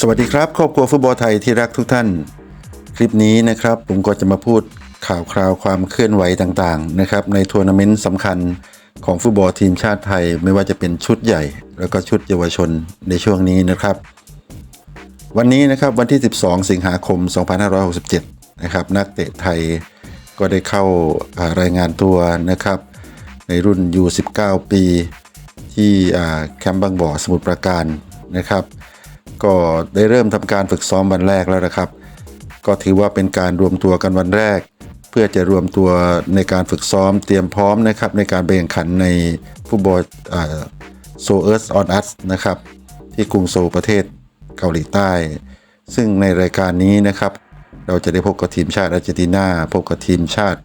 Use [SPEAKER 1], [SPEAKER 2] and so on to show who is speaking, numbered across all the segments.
[SPEAKER 1] สวัสดีครับครอบครัวฟุตบอลไทยที่รักทุกท่าน คลิปนี้นะครับผมก็จะมาพูดข่าวคราวความเคลื่อนไหวต่างๆนะครับในทัวร์นาเมนต์สำคัญของฟุตบอลทีมชาติไทย ไม่ว่าจะเป็นชุดใหญ่ แล้วก็ชุดเยาวชนในช่วงนี้นะครับ วันนี้นะครับวันที่ 12 สิงหาคม 2567 นะครับนักเตะไทยก็ได้เข้ารายงานตัวนะครับ ในรุ่น U19 ปี ที่แคมป์บางบ่อสมุทรปราการ นะครับ ก็ได้เริ่มทำการฝึกซ้อมวันแรกแล้วนะครับ ก็ถือว่าเป็นการรวมตัวกันวันแรก เพื่อจะรวมตัวในการฝึกซ้อมเตรียมพร้อมนะครับ ในการไปแข่งขันในฟุตบอลโซเอิร์สออนอัสนะครับ ที่กรุงโซลประเทศเกาหลีใต้ ซึ่งในรายการนี้นะครับ เราจะได้พบกับทีมชาติอาร์เจนตินาพบกับทีมชาติ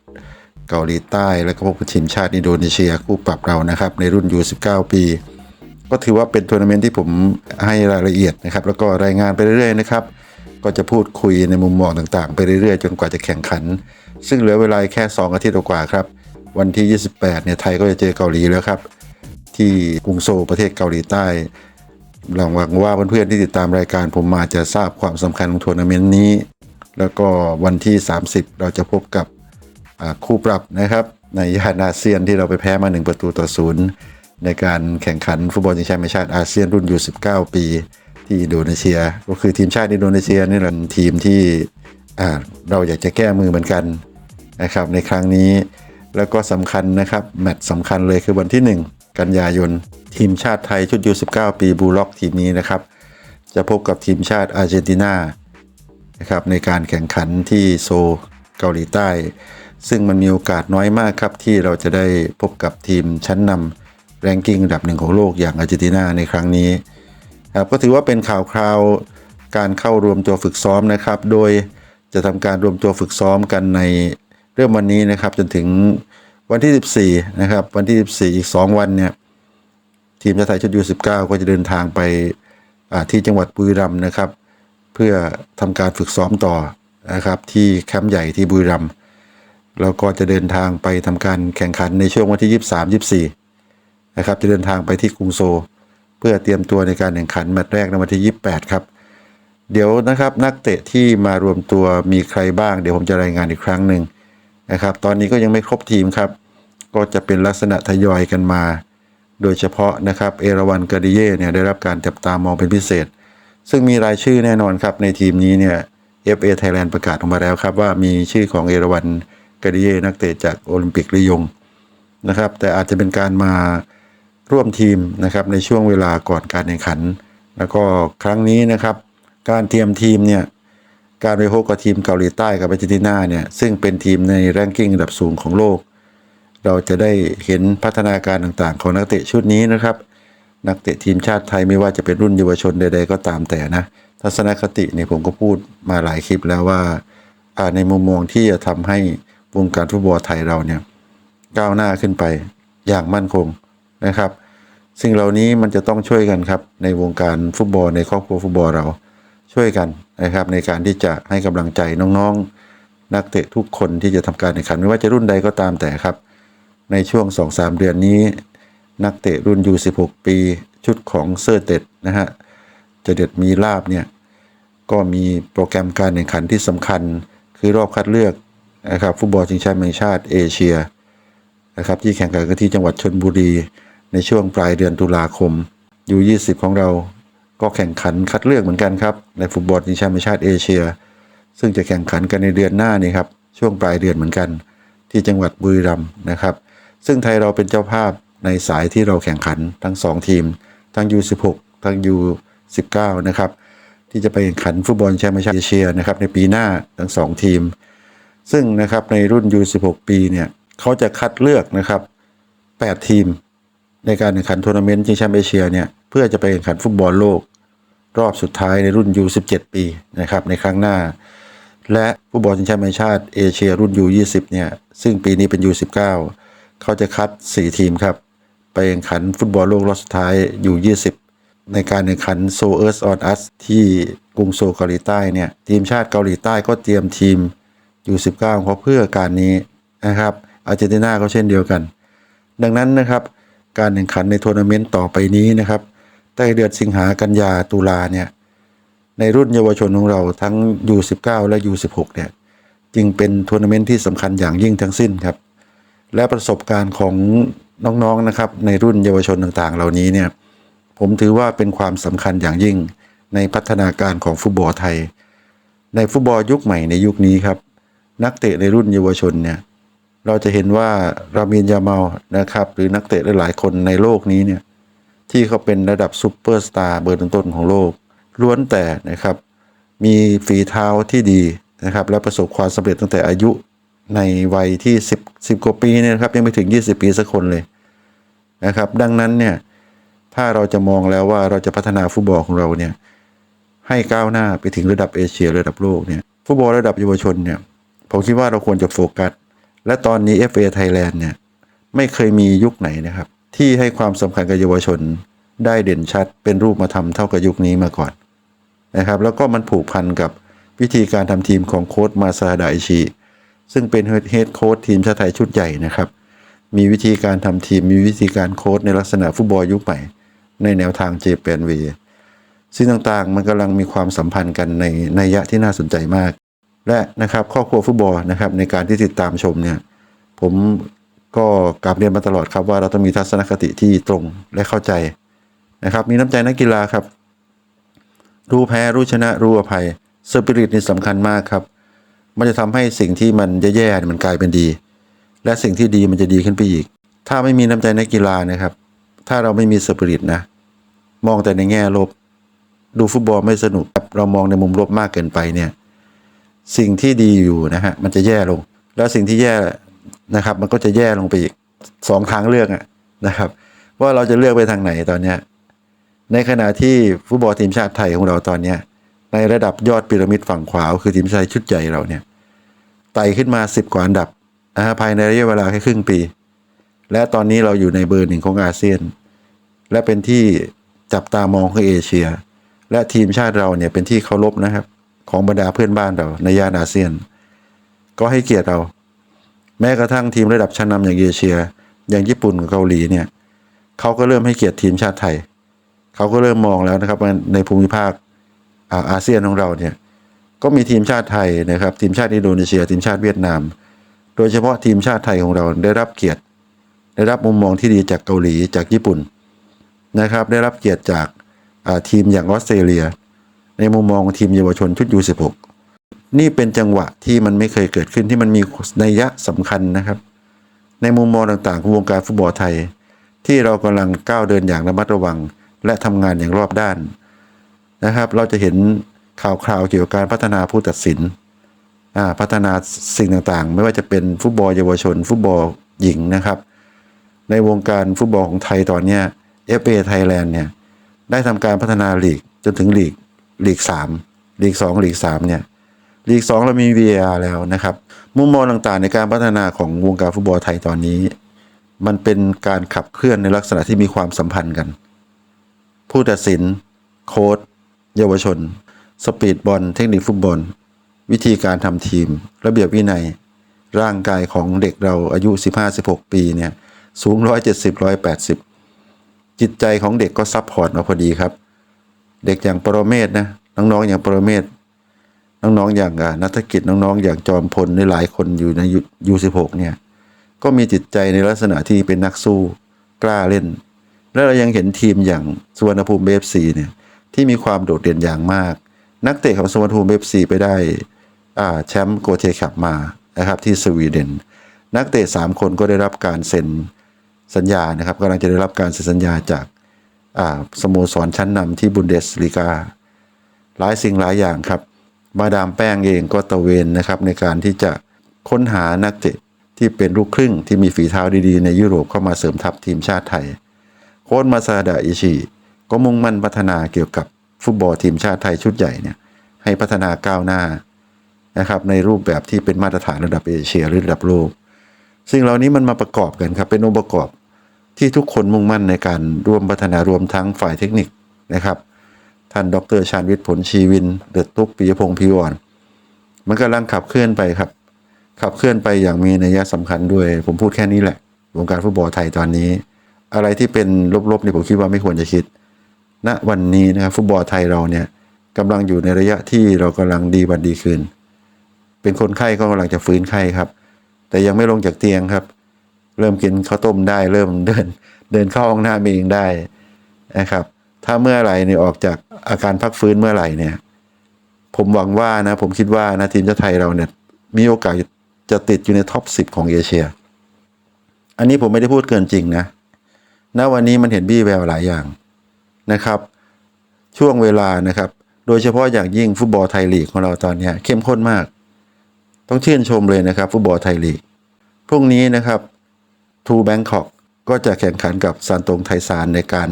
[SPEAKER 1] เกาหลีใต้ และก็พบกับทีมชาติอินโดนีเซียคู่ปรับเรานะครับ ในรุ่น U19 ปี ก็ถือว่าเป็นทัวร์นาเมนต์ที่ผมให้รายละเอียดนะครับ แล้วก็รายงานไปเรื่อยๆนะครับ ก็จะพูดคุยในมุมมองต่างๆ ไปเรื่อยๆ จนกว่าจะแข่งขัน ซึ่งเหลือเวลาแค่ 2 อาทิตย์กว่าครับ วันที่ 28 เนี่ยไทยก็จะเจอเกาหลีแล้วครับ ที่กรุงโซลประเทศเกาหลีใต้หวังว่าเพื่อนๆที่ติดตามรายการผมมาจะทราบความสำคัญของทัวร์นาเมนต์นี้ แล้วก็วันที่ 30 เราจะพบกับคู่ปรับนะครับ ในย่านอาเซียนที่เราไปแพ้มา 1 ประตูต่อศูนย์ ในการแข่งขันฟุตบอลชิงแชมป์แห่งชาติอาเซียนรุ่นยู19 ปี ที่อินโดนีเซีย ก็คือทีมชาติอินโดนีเซียนี่แหละทีมที่เราอยากจะแก้มือเหมือนกันนะครับในครั้งนี้แล้วก็สำคัญนะครับแมตช์สำคัญเลยคือวันที่ 1 กันยายน ทีมชาติไทยชุดยู19 ปีบูล็อกทีมนี้นะครับ จะพบกับทีมชาติอาร์เจนตินานะครับในการแข่งขันที่โซลเกาหลีใต้ ซึ่งมันมีโอกาสน้อยมากครับที่เราจะได้พบกับทีมชั้นนำ แรงกิ้งอันดับหนึ่งของโลกอย่างอาร์เจนตินาในครั้งนี้ครับก็ถือว่าเป็นข่าวคราวการเข้ารวมตัวฝึกซ้อมนะครับ โดยจะทำการรวมตัวฝึกซ้อมกันในเริ่มวันนี้นะครับ จนถึงวันที่ 14 นะครับ วันที่ 14 อีก 2 วันเนี่ยทีมชาติไทยชุดยู19ก็จะเดินทางไปที่จังหวัดบุรีรัมย์นะครับ เพื่อทำการฝึกซ้อมต่อนะครับ ที่แคมป์ใหญ่ที่บุรีรัมย์แล้วก็จะเดินทางไปทำการแข่งขันในช่วงวันที่ 23 24 นะครับจะเดินทางไปที่กรุงโซลเพื่อเตรียมตัวในการแข่งขันแมตช์แรกในวันที่ 28 ครับ เดี๋ยวนะครับนักเตะที่มารวมตัวมีใครบ้าง เดี๋ยวผมจะรายงานอีกครั้งหนึ่งนะครับตอนนี้ก็ยังไม่ครบทีมครับ ก็จะเป็นลักษณะทยอยกันมา โดยเฉพาะนะครับเอราวันกาดิเย่เนี่ยได้รับการจับตามองเป็นพิเศษ ซึ่งมีรายชื่อแน่นอนครับในทีมนี้เนี่ย FA Thailand ประกาศออกมาแล้วครับว่ามีชื่อของเอราวันกาดิเย่นักเตะจากโอลิมปิกลียงนะครับแต่อาจจะเป็นการมา ร่วมทีมนะครับในช่วงเวลาก่อนการแข่งขัน แล้วก็ครั้งนี้นะครับการเตรียมทีมเนี่ยการไปพบกับทีมเกาหลีใต้กับอาร์เจนตินาเนี่ยซึ่งเป็นทีมในแรงกิ้งอันดับสูงของโลก เราจะได้เห็นพัฒนาการต่างๆ ของนักเตะชุดนี้นะครับ นักเตะทีมชาติไทยไม่ว่าจะเป็นรุ่นเยาวชนใดๆก็ตามแต่นะทัศนคติเนี่ยผมก็พูดมาหลายคลิปแล้วว่าอ่าในมุมมองที่จะทำให้วงการฟุตบอลไทยเราเนี่ยก้าวหน้าขึ้นไปอย่างมั่นคงนะครับ สิ่งเหล่านี้มันจะต้องช่วยกันครับ ในวงการฟุตบอลในครอบครัวฟุตบอลเราช่วยกันนะครับในการที่จะให้กำลังใจน้องๆ นักเตะทุกคนที่จะทำการแข่งขันไม่ว่าจะรุ่นใดก็ตามแต่ครับ ในช่วง 2-3 เดือนนี้ นักเตะรุ่น U16 ปี ชุดของเซอร์เต็ดนะฮะเจเด็ดมีลาบเนี่ยก็มีโปรแกรมการแข่งขันที่สำคัญ คือรอบคัดเลือกนะครับฟุตบอลชิงแชมป์แห่งชาติเอเชียนะครับที่แข่งขันกันที่จังหวัดชนบุรี ในช่วงปลายเดือนตุลาคม U20 ของเราก็แข่งขันคัดเลือกเหมือนกันครับในฟุตบอลชิงแชมป์ชาติเอเชีย ซึ่งจะแข่งขันกันในเดือนหน้านี่ครับช่วงปลายเดือนเหมือนกัน ที่จังหวัดบุรีรัมย์นะครับ ซึ่งไทยเราเป็นเจ้าภาพในสายที่เราแข่งขันทั้ง 2 ทีม ทั้ง U16 ทั้ง U19 นะครับที่จะไปแข่งขันฟุตบอลแชมป์แห่งชาติเอเชียนะครับในปีหน้าทั้ง 2 ทีม ซึ่งนะครับในรุ่น U16 ปีเนี่ยเขาจะคัดเลือกนะครับ 8 ทีม ในการแข่งขันทัวร์นาเมนต์ชิงแชมป์เอเชียเนี่ยเพื่อจะไปแข่งขันฟุตบอลโลก รอบสุดท้ายในรุ่น U17 ปีนะครับในครั้งหน้า และฟุตบอลชิงแชมป์ชาติเอเชียรุ่น U20 เนี่ยซึ่งปีนี้เป็น U19 เขาจะคัด 4 ทีมครับ ไปแข่งขันฟุตบอลโลกรอบสุดท้าย U20 ในการแข่งขันโซเอิร์สออนอัสที่กรุงโซลเกาหลีใต้เนี่ยทีมชาติเกาหลีใต้ก็เตรียมทีม U19 ของเขาเพื่อการนี้นะครับอาร์เจนตินาก็เช่นเดียวกัน ดังนั้นนะครับ การแข่งขันในทัวร์นาเมนต์ต่อไปนี้นะครับตั้งแต่เดือนสิงหากันยาตุลาเนี่ยในรุ่นเยาวชนของเราทั้ง U19 และ U16 เนี่ยจึงเป็นทัวร์นาเมนต์ที่สำคัญอย่างยิ่งทั้งสิ้นครับ และประสบการณ์ของน้องๆนะครับ ในรุ่นเยาวชนต่างๆ เหล่านี้เนี่ยผมถือว่าเป็นความสำคัญอย่างยิ่งในพัฒนาการของฟุตบอลไทย ในฟุตบอลยุคใหม่ในยุคนี้ครับ นักเตะในรุ่นเยาวชนเนี่ย เราจะเห็นว่ารามินยาเมานะครับ หรือนักเตะหลายๆคนในโลกนี้เนี่ยที่เขาเป็นระดับซูเปอร์สตาร์เบอร์ต้นๆของโลก ล้วนแต่นะครับ มีฝีเท้าที่ดีนะครับ และประสบความสำเร็จตั้งแต่อายุในวัยที่ 10 10กว่าปีเนี่ยครับยังไม่ถึง 20 ปีสักคนเลยนะครับ ดังนั้นเนี่ยถ้าเราจะมองแล้วว่าเราจะพัฒนาฟุตบอลของเราเนี่ยให้ก้าวหน้าไปถึงระดับเอเชียระดับโลกเนี่ยฟุตบอลระดับเยาวชนเนี่ยผมคิดว่าเราควรจะโฟกัส และตอนนี้ FA Thailand เนี่ยไม่เคยมียุคไหนนะครับ ที่ให้ความสำคัญกับเยาวชนได้เด่นชัดเป็นรูปมาทำเท่ากับยุคนี้มาก่อนนะครับ แล้วก็มันผูกพันกับวิธีการทำทีมของโค้ชมาซาดาอิชิซึ่งเป็นเฮดโค้ชทีมชาติไทยชุดใหญ่นะครับ มีวิธีการทำทีมมีวิธีการโค้ชในลักษณะฟุตบอลยุคใหม่ในแนวทางเจแปนเวสิ่งต่างๆ มันกำลังมีความสัมพันธ์กันในในยะที่น่าสนใจมาก และนะครับครอบครัวฟุตบอลนะครับในการที่ติดตามชมเนี่ยผมก็กลับเรียนมาตลอดครับว่าเราต้องมีทัศนคติที่ตรงและเข้าใจนะครับ มีน้ำใจนักกีฬาครับ รู้แพ้รู้ชนะรู้อภัยสปิริตนี่สำคัญมากครับ มันจะทำให้สิ่งที่มันแย่ๆมันกลายเป็นดี และสิ่งที่ดีมันจะดีขึ้นไปอีก ถ้าไม่มีน้ำใจนักกีฬานะครับ ถ้าเราไม่มีสปิริตนะ มองแต่ในแง่ลบ ดูฟุตบอลไม่สนุกเรามองในมุมลบมากเกินไปเนี่ย สิ่งที่ดีอยู่นะฮะมันจะแย่ลง แล้วสิ่งที่แย่นะครับ มันก็จะแย่ลงไปอีกสองทางเลือกอะนะครับ ว่าเราจะเลือกไปทางไหนตอนเนี้ยในขณะที่ฟุตบอลทีมชาติไทยของเราตอนเนี้ยในระดับยอดพีระมิดฝั่งขวาคือทีมชาติชุดใหญ่เราเนี่ยไต่ขึ้นมาสิบกว่าอันดับนะฮะภายในระยะเวลาแค่ครึ่งปี และตอนนี้เราอยู่ในเบอร์หนึ่งของอาเซียน และเป็นที่จับตามองของเอเชีย และทีมชาติเราเนี่ยเป็นที่เคารพนะครับ ของบรรดาเพื่อนบ้านเราในย่านอาเซียน ก็ให้เกียรติเรา แม้กระทั่งทีมระดับชั้นนำอย่างเอเชีย อย่างญี่ปุ่นกับเกาหลีเนี่ยเขาก็เริ่มให้เกียรติทีมชาติไทยเขาก็เริ่มมองแล้วนะครับว่าในภูมิภาคอาอาเซียนของเราเนี่ยก็มีทีมชาติไทยนะครับ ทีมชาติอินโดนีเซีย ทีมชาติเวียดนาม โดยเฉพาะทีมชาติไทยของเราได้รับเกียรติ ได้รับมุมมองที่ดีจากเกาหลีจากญี่ปุ่นนะครับ ได้รับเกียรติจากาทีมอย่างออสเตรเลีย ในมุมมองทีมเยาวชนชุดยูสิบหกนี่เป็นจังหวะที่มันไม่เคยเกิดขึ้นที่มันมีนัยยะสำคัญนะครับ ในมุมมองต่างๆของวงการฟุตบอลไทย ที่เรากำลังก้าวเดินอย่างระมัดระวัง และทำงานอย่างรอบด้านนะครับ เราจะเห็นข่าวคราวเกี่ยวกับการพัฒนาผู้ตัดสินพัฒนาสิ่งต่างๆ ไม่ว่าจะเป็นฟุตบอลเยาวชน ฟุตบอลหญิงนะครับ ในวงการฟุตบอลของไทยตอนนี้ย FA Thailand เนี่ยได้ทำการพัฒนาลีกจนถึงลีก ลีกสามลีกสองลีกสามเนี่ยลีกสองเรามี VAR แล้วนะครับ มุมมองต่างๆ ในการพัฒนาของวงการฟุตบอลไทยตอนนี้ มันเป็นการขับเคลื่อนในลักษณะที่มีความสัมพันธ์กัน ผู้ตัดสิน โค้ชเยาวชน สปีดบอล เทคนิคฟุตบอล วิธีการทำทีม ระเบียบวินัย ร่างกายของเด็กเราอายุ 15-16 ปีเนี่ยสูง 170-180 จิตใจของเด็กก็ซับพอร์ตมาพอดีครับ เด็กอย่างปรเมศนะน้องๆอย่างปรเมศน้องๆอย่างนัฐกิจน้องๆ อย่างจอมพลในหลายคนอยู่ในยูสิบหกเนี่ยก็มีจิตใจในลักษณะที่เป็นนักสู้กล้าเล่น แล้วเรายังเห็นทีมอย่างสุวรรณภูมิเบฟซีเนี่ยที่มีความโดดเด่นอย่างมาก นักเตะของสุวรรณภูมิเบฟซีไปได้อ่าแชมป์โกเทคับมานะครับที่สวีเดน นักเตะสามคนก็ได้รับการเซ็นสัญญานะครับกำลังจะได้รับการเซ็นสัญญาจาก สโมสรชั้นนำที่บุนเดสลีกาหลายสิ่งหลายอย่างครับ มาดามแป้งเองก็ตระเวนนะครับในการที่จะค้นหานักเตะที่เป็นลูกครึ่งที่มีฝีเท้าดีๆ ในยุโรปเข้ามาเสริมทัพทีมชาติไทย โค้ชมาซาดะอิชิก็มุ่งมั่นพัฒนาเกี่ยวกับฟุตบอลทีมชาติไทยชุดใหญ่เนี่ยให้พัฒนาก้าวหน้านะครับในรูปแบบที่เป็นมาตรฐานระดับเอเชียหรือระดับโลกสิ่งเหล่านี้มันมาประกอบกันครับเป็นองค์ประกอบ ที่ทุกคนมุ่งมั่นในการร่วมพัฒนารวมทั้งฝ่ายเทคนิคนะครับ ท่านดรชาญวิทย์ผลชีวิน เดือดตุกปิยพงศ์พิวรมันกำลังขับเคลื่อนไปครับ ขับเคลื่อนไปอย่างมีนัยสำคัญด้วย ผมพูดแค่นี้แหละ วงการฟุตบอลไทยตอนนี้ อะไรที่เป็นลบๆนี่ผมคิดว่าไม่ควรจะคิดณวันนี้นะครับฟุตบอลไทยเราเนี่ยกำลังอยู่ในระยะที่เรากำลังดีวันดีคืน เป็นคนไข้ก็กำลังจะฟื้นไข้ครับ แต่ยังไม่ลงจากเตียงครับ เริ่มกินข้าวต้มได้ เริ่มเดินเดินเข้าห้องน้ำเองได้นะครับ ถ้าเมื่อไหร่เนี่ยออกจากอาการพักฟื้นเมื่อไหร่เนี่ย ผมหวังว่านะผมคิดว่านะทีมชาติไทยเราเนี่ย มีโอกาสจะติดอยู่ในท็อปสิบของเอเชีย อันนี้ผมไม่ได้พูดเกินจริงนะณวันนี้มันเห็นบี้แววหลายอย่างนะครับ ช่วงเวลานะครับ โดยเฉพาะอย่างยิ่งฟุตบอลไทยลีกของเราตอนนี้เข้มข้นมาก ต้องชื่นชมเลยนะครับ ฟุตบอลไทยลีกพรุ่งนี้นะครับ ทูแบงคอกก็จะแข่งขันกับซานตงไทซานในการ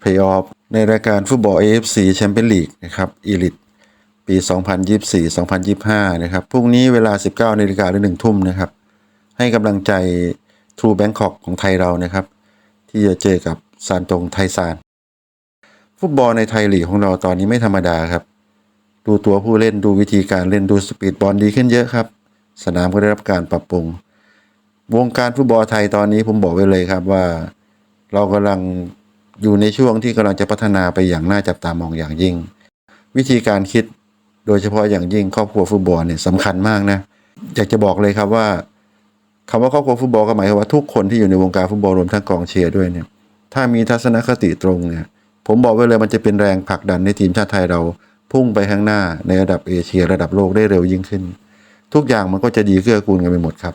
[SPEAKER 1] เพย์ออฟในรายการฟุตบอล AFC แชมเปี้ยนลีกนะครับอีลิตปี 2024-2025 นะครับ พรุ่งนี้เวลา 19นาฬิกาหรือ1ทุ่มนะครับ ให้กำลังใจทรูแบงคอกของไทยเรานะครับ ที่จะเจอกับซานตงไทซาน ฟุตบอลในไทยลีกของเราตอนนี้ไม่ธรรมดาครับ ดูตัวผู้เล่นดูวิธีการเล่นดูสปีดบอลดีขึ้นเยอะครับ สนามก็ได้รับการปรับปรุง วงการฟุตบอลไทยตอนนี้ผมบอกไว้เลยครับว่า เรากำลังอยู่ในช่วงที่กำลังจะพัฒนาไปอย่างน่าจับตามองอย่างยิ่ง วิธีการคิดโดยเฉพาะอย่างยิ่งครอบครัวฟุตบอลเนี่ยสำคัญมากนะอยากจะบอกเลยครับว่าคำว่าครอบครัวฟุตบอลก็หมายความว่าทุกคนที่อยู่ในวงการฟุตบอลรวมทั้งกองเชียร์ด้วยเนี่ย ถ้ามีทัศนคติตรงเนี่ย ผมบอกไว้เลยมันจะเป็นแรงผลักดันในทีมชาติไทยเราพุ่งไปข้างหน้าในระดับเอเชีย ระดับโลกได้เร็วยิ่งขึ้น ทุกอย่างมันก็จะดีเกื้อกูลกันไปหมดครับ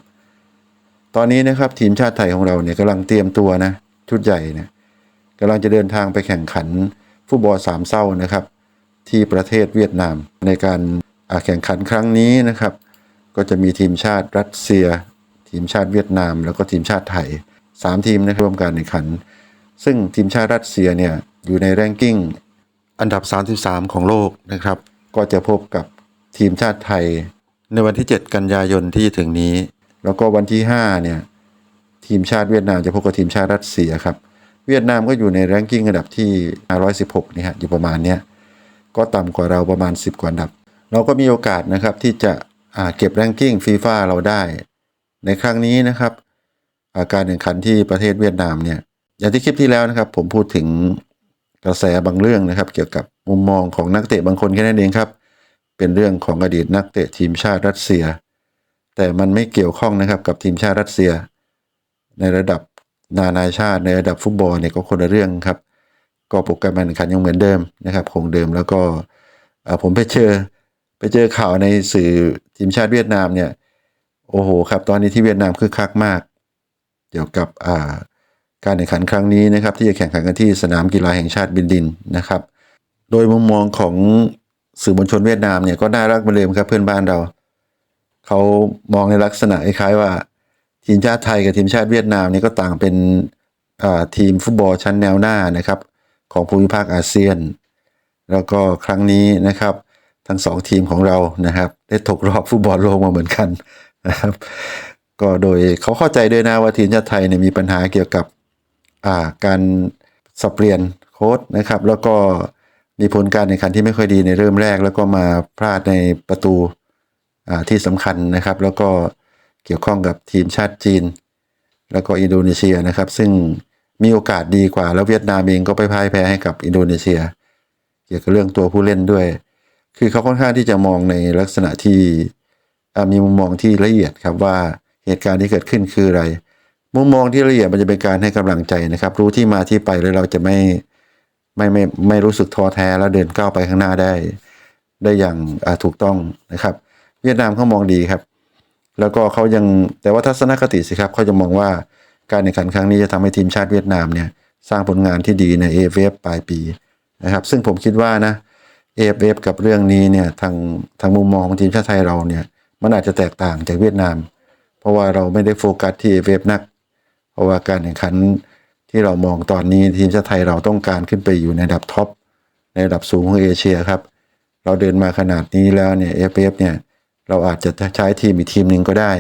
[SPEAKER 1] ตอนนี้นะครับทีมชาติไทยของเราเนี่ยกำลังเตรียมตัวนะชุดใหญ่เนี่ยกำลังจะเดินทางไปแข่งขันฟุตบอลสามเศร้านะครับ ที่ประเทศเวียดนาม ในการแข่งขันครั้งนี้นะครับ ก็จะมีทีมชาติรัสเซีย ทีมชาติเวียดนาม แล้วก็ทีมชาติไทยสามทีมนะร่วมการแข่งขัน ซึ่งทีมชาติรัสเซียเนี่ยอยู่ในแรงกิ้งอันดับ 33 ของโลกนะครับ ก็จะพบกับทีมชาติไทย ในวันที่ 7 กันยายนที่ถึงนี้ แล้วก็วันที่5เนี่ยทีมชาติเวียดนามจะพบกับทีมชาติรัสเซียครับ เวียดนามก็อยู่ในแรงกิ้งอันดับที่516นี่ฮะอยู่ประมาณเนี้ยก็ต่ำกว่าเราประมาณ 10 กว่าอันดับ เราก็มีโอกาสนะครับที่จะเก็บแรงกิ้งฟีฟ่าเราได้ ในครั้งนี้นะครับาการแข่งขันที่ประเทศเวียดนามเนี่ยอย่างที่คลิปที่แล้วนะครับ ผมพูดถึงกระแสบางเรื่องนะครับ เกี่ยวกับมุมมองของนักเตะบางคนแค่นั้นเองครับ เป็นเรื่องของอดีตนักเตะทีมชาติรัสเซีย แต่มันไม่เกี่ยวข้องนะครับกับทีมชาติรัสเซีย ในระดับนานาชาติในระดับฟุตบอลเนี่ยก็คนละเรื่องครับ ก็โปรแกรมการแข่งขันยังเหมือนเดิมนะครับ คงเดิมแล้วก็ผมไปเจอไปเจอข่าวในสื่อทีมชาติเวียดนามเนี่ยโอ้โหครับ ตอนนี้ที่เวียดนามคึกคักมาก เกี่ยวกับการแข่งขันครั้งนี้นะครับ ที่จะแข่งขันกันที่สนามกีฬาแห่งชาติบินดินนะครับ โดยมุมมองของสื่อมวลชนเวียดนามเนี่ยก็น่ารักเหมือนเดิมครับเพื่อนบ้านเรา เขามองในลักษณะคล้ายๆว่า ทีมชาติไทยกับทีมชาติเวียดนามนี่ก็ต่างเป็นทีมฟุตบอลชั้นแนวหน้านะครับ ของภูมิภาคอาเซียน แล้วก็ครั้งนี้นะครับ ทั้งสองทีมของเรานะครับ ได้ตกรอบฟุตบอลโลกมาเหมือนกันนะครับ ก็โดยเขาเข้าใจด้วยนะว่าทีมชาติไทยเนี่ยมีปัญหาเกี่ยวกับาการสับเปลี่ยนโค้ดนะครับ แล้วก็มีผลการแข่งขันที่ไม่ค่อยดีในเริ่มแรก แล้วก็มาพลาดในประตู ที่สำคัญนะครับ แล้วก็เกี่ยวข้องกับทีมชาติจีน แล้วก็อินโดนีเซียนะครับ ซึ่งมีโอกาสดีกว่า แล้วเวียดนามเองก็ไปพ่ายแพ้ให้กับอินโดนีเซีย เกี่ยวกับเรื่องตัวผู้เล่นด้วย คือเขาค่อนข้างที่จะมองในลักษณะที่มีมุมมองที่ละเอียดครับว่าเหตุการณ์ที่เกิดขึ้นคืออะไร มุมมองที่ละเอียดมันจะเป็นการให้กำลังใจนะครับ รู้ที่มาที่ไปแล้วเราจะไม่ไม่ไม่ไม่รู้สึกท้อแท้แล้วเดินก้าวไปข้างหน้าได้ ได้อย่างถูกต้องนะครับ เวียดนามเขามองดีครับ แล้วก็เขายังแต่ว่าทัศนคติสิครับเขาจะมองว่าการแข่งขันครั้งนี้จะทำให้ทีมชาติเวียดนามเนี่ยสร้างผลงานที่ดีใน AFF ปลายปีนะครับ ซึ่งผมคิดว่านะ AFF กับเรื่องนี้เนี่ยทางทางมุมมองของทีมชาติไทยเราเนี่ยมันอาจจะแตกต่างจากเวียดนาม เพราะว่าเราไม่ได้โฟกัสที่ AFF นัก เพราะว่าการแข่งขันที่เรามองตอนนี้ทีมชาติไทยเราต้องการขึ้นไปอยู่ในระดับท็อปในระดับสูงของเอเชียครับ เราเดินมาขนาดนี้แล้วเนี่ย AFF เนี่ย เราอาจจะใช้ทีมอีกทีมหนึ่งก็ได้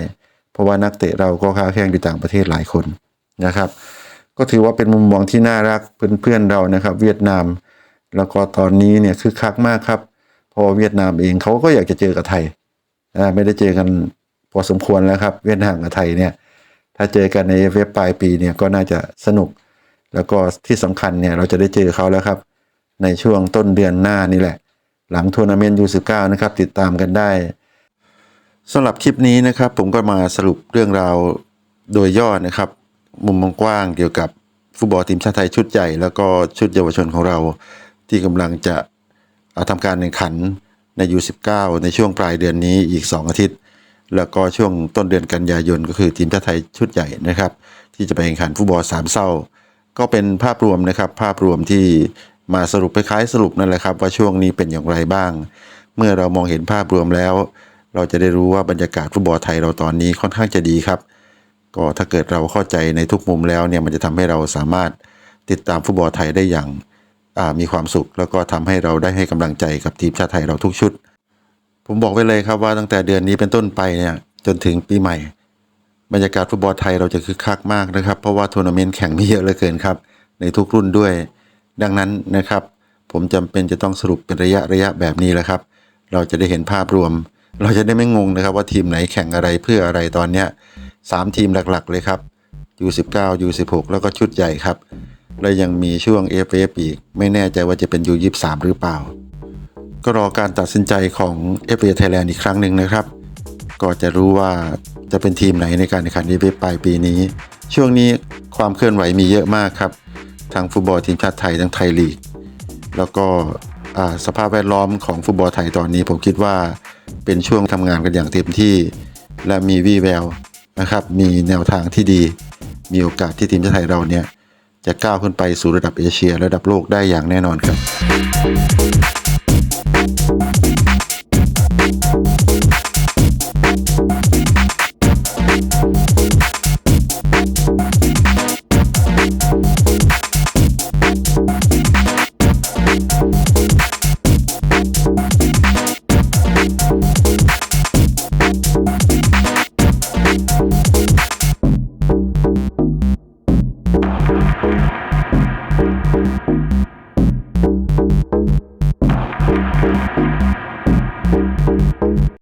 [SPEAKER 1] เพราะว่านักเตะเราก็ค้าแข่งอยู่ต่างประเทศหลายคนนะครับ ก็ถือว่าเป็นมุมมองที่น่ารักเพื่อนๆเรานะครับ เวียดนาม แล้วก็ตอนนี้เนี่ยคือคักมากครับเพราะเวียดนามเองเขาก็อยากจะเจอกับไทยไม่ได้เจอกันพอสมควรแล้วครับ เวียดนามกับไทยเนี่ยถ้าเจอกันในเว็บปลายปีเนี่ยก็น่าจะสนุก แล้วก็ที่สำคัญเนี่ยเราจะได้เจอเขาแล้วครับ ในช่วงต้นเดือนหน้านี่แหละ หลังทัวร์นาเมนต์ U19 นะครับติดตามกันได้ สำหรับคลิปนี้นะครับผมก็มาสรุปเรื่องราวโดยย่อนะครับ มุมมองกว้างเกี่ยวกับฟุตบอลทีมชาติไทยชุดใหญ่แล้วก็ชุดเยาวชนของเราที่กำลังจะอ่าทำการแข่งขันใน U19 ในช่วงปลายเดือนนี้อีก 2 อาทิตย์ แล้วก็ช่วงต้นเดือนกันยายนก็คือทีมชาติไทยชุดใหญ่นะครับ ที่จะไปแข่งขันฟุตบอลสามเศร้า ก็เป็นภาพรวมนะครับ ภาพรวมที่มาสรุปคล้ายๆสรุปนั่นแหละครับ ว่าช่วงนี้เป็นอย่างไรบ้าง เมื่อเรามองเห็นภาพรวมแล้ว เราจะได้รู้ว่าบรรยากาศฟุตบอลไทยเราตอนนี้ค่อนข้างจะดีครับ ก็ถ้าเกิดเราเข้าใจในทุกมุมแล้วเนี่ยมันจะทำให้เราสามารถติดตามฟุตบอลไทยได้อย่างามีความสุข แล้วก็ทำให้เราได้ให้กำลังใจกับทีมชาติไทยเราทุกชุด ผมบอกไว้เลยครับว่าตั้งแต่เดือนนี้เป็นต้นไปเนี่ยจนถึงปีใหม่ บรรยากาศฟุตบอลไทยเราจะคึกคักมากนะครับ เพราะว่าทัวร์นาเมนต์แข่งมีเยอะเหลือเกินครับ ในทุกรุ่นด้วย ดังนั้นนะครับ ผมจำเป็นจะต้องสรุปเป็นระยะระยะแบบนี้แหละครับ เราจะได้เห็นภาพรวม เราจะได้ไม่งงนะครับว่าทีมไหนแข่งอะไรเพื่ออะไรตอนเนี้ยสามทีมหลักๆเลยครับ U19 U16 แล้วก็ชุดใหญ่ครับ และยังมีช่วง FF อีก ไม่แน่ใจว่าจะเป็น U23 หรือเปล่า ก็รอการตัดสินใจของ FA Thailand อีกครั้งหนึ่งนะครับ ก็จะรู้ว่าจะเป็นทีมไหนในการแข่งขัน FA ปลายปีนี้ ช่วงนี้ความเคลื่อนไหวมีเยอะมากครับ ทั้งฟุตบอลทีมชาติไทยทั้งไทยลีก แล้วก็สภาพแวดล้อมของฟุตบอลไทยตอนนี้ผมคิดว่า เป็นช่วงทำงานกันอย่างเต็มที่ และมีวี่แววนะครับ มีแนวทางที่ดี มีโอกาสที่ทีมชาติไทยเราเนี่ยจะก้าวขึ้นไปสู่ระดับเอเชีย ระดับโลกได้อย่างแน่นอนครับ